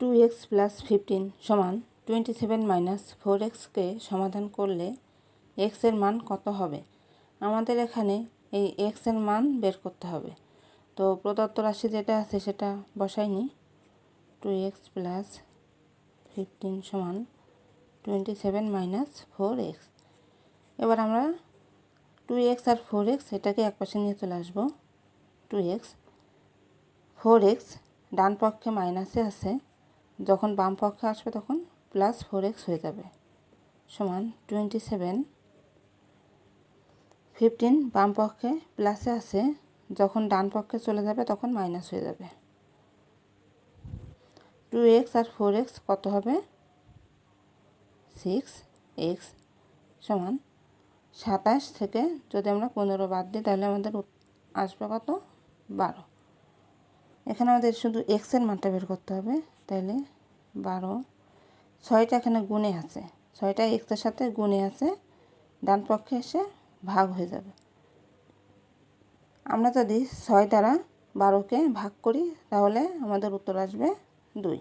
Two x plus fifteen সমান twenty seven minus four এক্সকে সমাধান করলে এক্সের মান কত হবে? আমাদের এখানে এই এক্সের মান বের করতে হবে। তো প্রদত্ত রাশি যেটা আছে সেটা বসাইনি। টু এক্স প্লাস ফিফটিন সমান twenty seven minus four x এবার আমরা টু এক্স আর ফোর এক্স এটাকে একপাশে নিয়ে চলে আসব। টু এক্স ফোর এক্স ডান পক্ষে মাইনাসে আছে। যখন বাম পক্ষে আসবে তখন প্লাস ফোর এক্স হয়ে যাবে। সমান টোয়েন্টি সেভেন ফিফটিন বাম পক্ষে প্লাসে আছে যখন ডান পক্ষে চলে যাবে তখন মাইনাস হয়ে যাবে। টু এক্স আর ফোর এক্স কত হবে? সিক্স এক্স সমান সাতাশ থেকে যদি আমরা পনেরো বাদ দিই, তাহলে আমাদের আসবে কত? বারো। এখানে আমাদের শুধু এক্সের মানটা বের করতে হবে, তাইলে বারো। ছয়টা এখানে গুণে আছে। ছয়টা এক্সের সাথে গুণে আছে, ডান পক্ষে এসে ভাগ হয়ে যাবে। আমরা যদি ছয় দ্বারা বারোকে ভাগ করি, তাহলে আমাদের উত্তর আসবে দুই।